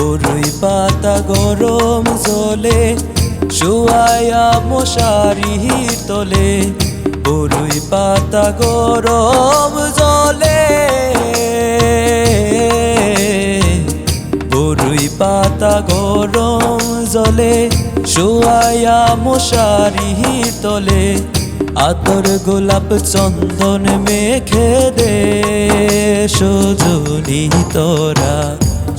বরুই পাতা গরম জলে, শুয়ায়া মশারি তোলে। বরুই পাতা গরম জলে। বরুই পাতা গরম জলে, শুয়ায়া মশারি তোলে। আতর গোলাপ চন্দন মেখে দে, সজনি তোরা।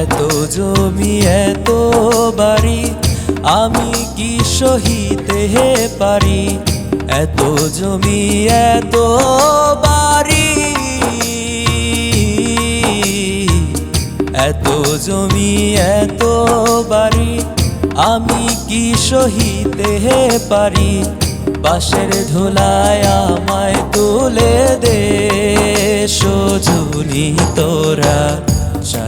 এত জমি, এত বাড়ি, আমি কি সহিতে হে পারি? এত জমি, এত বাড়ি, এত জমি, এত বাড়ি, আমি কি সহিতে হে পারি? বাঁশের ধুলায় আমায় তুলে দে, সজনি তোরা।